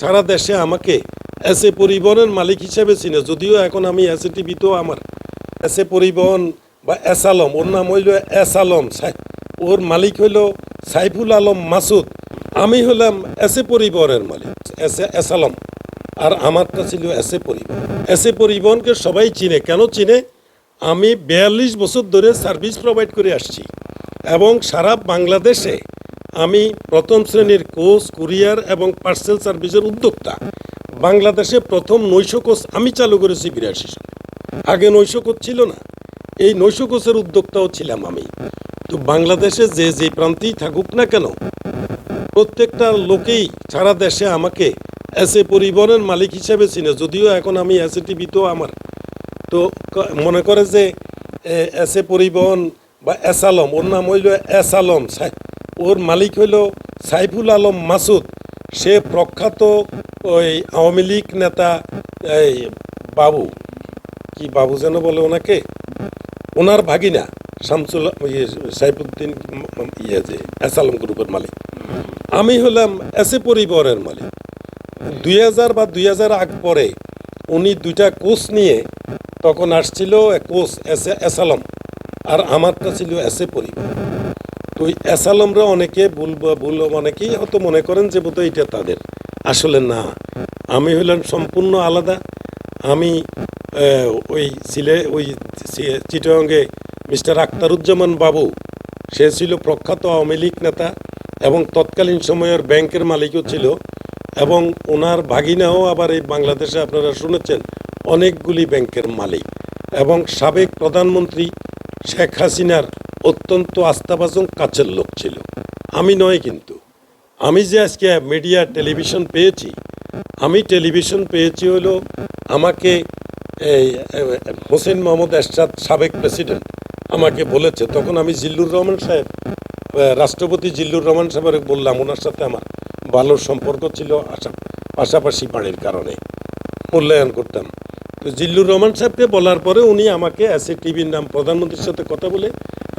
সারা দেশে আমাকে S A পরিবহনের মালিক হিসেবে চিনে, যদিও এখন আমি এস এ টিভিতেও আমার এস এ পরিবহন বা এস আলম, ওর নাম হইল এস আলম ওর মালিক হইল সাইফুল আলম মাসুদ। আমি হলাম এস এ পরিবহনের মালিক এস এ এস আলম। আর আমারটা ছিল এস এ পরিবহন। এস এ পরিবহনকে সবাই চিনে। কেন চিনে? আমি বিয়াল্লিশ বছর ধরে সার্ভিস প্রোভাইড করে আসছি এবং সারা বাংলাদেশে আমি প্রথম শ্রেণির কোচ, কুরিয়ার এবং পার্সেল সার্ভিসের উদ্যোক্তা। বাংলাদেশে প্রথম নৈশ কোচ আমি চালু করেছি বিরাশি সালে আগে নৈশ কোচ ছিল না, এই নৈশ কোচের উদ্যোক্তাও ছিলাম আমি। তো বাংলাদেশে যে যে প্রান্তেই থাকুক না কেন, প্রত্যেকটা লোকেই সারা দেশে আমাকে এস এ পরিবহনের মালিক হিসেবে চিনে, যদিও এখন আমি এস এ টিভিতেও আমার। তো মনে করে যে এস এ পরিবহন বা এস আলম, ওর নাম হইল এস আলম সাই- ওর মালিক হইল সাইফুল আলম মাসুদ। সে প্রখ্যাত ওই আওয়ামী লীগ নেতা এই বাবু কি বাবু যেন বলে ওনাকে? ওনার ভাগিনা শামসুল ইয়ে, সাইফুদ্দিন ইয়ে যে এস আলম গ্রুপের মালিক। আমি হলাম এস এ পরিবহনের মালিক। দুই হাজার বা দুই হাজার আগ পরে উনি দুইটা কোচ নিয়ে তখন আসছিল coach S A S Alam. আর আমারটা ছিল এস এ পরিবহন তো আলমরা অনেকে ভুল ভুল অনেকেই হয়তো মনে করেন যে বোধহয় এটা তাদের। আসলে না। আমি হইলাম সম্পূর্ণ আলাদা। আমি ওই সিলে, ওই চি- চিটাগাঙ্গে মিস্টার আখতারুজ্জামান বাবু, সে ছিল প্রখ্যাত আওয়ামী লীগ নেতা এবং তৎকালীন সময়ের ব্যাংকের মালিকও ছিল এবং ওনার ভাগিনাও আবার এই বাংলাদেশে আপনারা শুনেছেন, অনেকগুলি ব্যাংকের মালিক এবং সাবেক প্রধানমন্ত্রী শেখ হাসিনার অত্যন্ত আস্থাভাজন কাছের লোক ছিল। আমি নয় কিন্তু। আমি যে আজকে মিডিয়া টেলিভিশন পেয়েছি, আমি টেলিভিশন পেয়েছি হলো আমাকে এই, হোসেন মোহাম্মদ এরশাদ সাবেক প্রেসিডেন্ট আমাকে বলেছে। তখন আমি জিল্লুর রহমান সাহেব রাষ্ট্রপতি জিল্লুর রহমান সাহেবের বললাম, ওনার সাথে আমার ভালো সম্পর্ক ছিল, আশা, পাশাপাশি বাড়ির কারণে মূল্যায়ন করতাম। তো জিল্লুর রহমান সাহেবকে বলার পরে উনি আমাকে এসএ টিভির নাম প্রধানমন্ত্রীর সাথে কথা বলে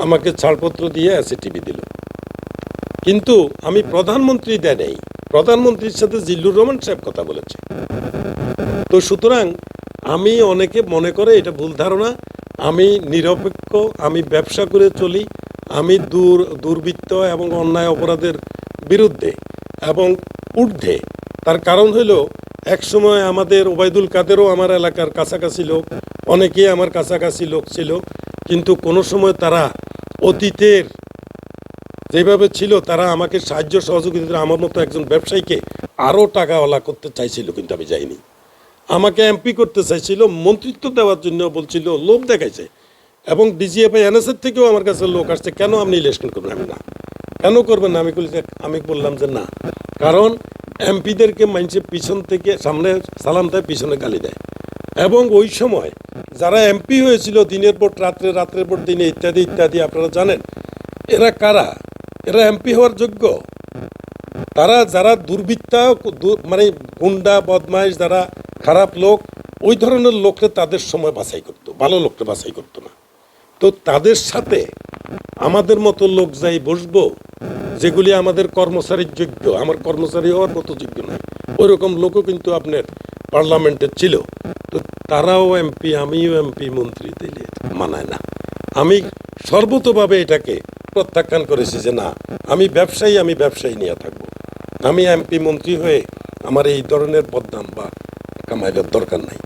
আমাকে ছাড়পত্র দিয়ে এসএ টিভি দিল। কিন্তু আমি প্রধানমন্ত্রী দেয় নেই। প্রধানমন্ত্রীর সাথে জিল্লুর রহমান সাহেব কথা বলেছে। তো সুতরাং আমি অনেকে মনে করে এটা ভুল ধারণা। আমি নিরপেক্ষ, আমি ব্যবসা করে চলি, আমি দূর, দুর্বৃত্ত এবং অন্যায় অপরাধের বিরুদ্ধে এবং ঊর্ধ্বে। তার কারণ হলো, একসময় আমাদের ওবায়দুল কাদেরও আমার এলাকার কাছাকাছি লোক, অনেকেই আমার কাছাকাছি লোক ছিল। কিন্তু কোনো সময় তারা অতীতের যেভাবে ছিল, তারা আমাকে সাহায্য সহযোগিতা আমার মতো একজন ব্যবসায়ীকে আরও টাকাওয়ালা করতে চাইছিল, কিন্তু আমি যাইনি। আমাকে এমপি করতে চাইছিল, মন্ত্রিত্ব দেওয়ার জন্য বলছিল, লোভ দেখাইছে। এবং ডিজিএফআই এনএসএর থেকেও আমার কাছে লোক আসছে, কেন আপনি ইলেকশন করবেন? আমি না। কেন করবেন না? আমি আমি বললাম যে না। কারণ এমপিদেরকে মানুষের পিছন থেকে, সামনে সালাম দেয়, পিছনে গালি দেয়। এবং ওই সময় যারা এমপি হয়েছিল দিনের পর রাত্রে, রাত্রের পর দিনে ইত্যাদি ইত্যাদি, আপনারা জানেন, এরা কারা? এরা এমপি হওয়ার যোগ্য। তারা যারা দুর্বৃত্তা মানে গুন্ডা, বদমাইশ, যারা খারাপ লোক, ওই ধরনের লোককে তাদের সময় বাছাই করতো, ভালো লোককে বাছাই করতো না। তো তাদের সাথে আমাদের মতো লোক যাই বসবো, যেগুলি আমাদের কর্মচারীর যোগ্য, আমার কর্মচারী হওয়ার মতো যোগ্য নয়। ওই রকম লোকও কিন্তু আপনার পার্লামেন্টে ছিল। তো তারাও এমপি, আমিও এমপি, মন্ত্রী দিলে মানায় না। আমি সর্বতভাবে এটাকে প্রত্যাখ্যান করেছি যে না, আমি ব্যবসায়ী আমি ব্যবসায়ী নিয়ে থাকব। আমি এমপি, মন্ত্রী হয়ে আমার এই ধরনের বদনাম বা কামাইবার দরকার নাই।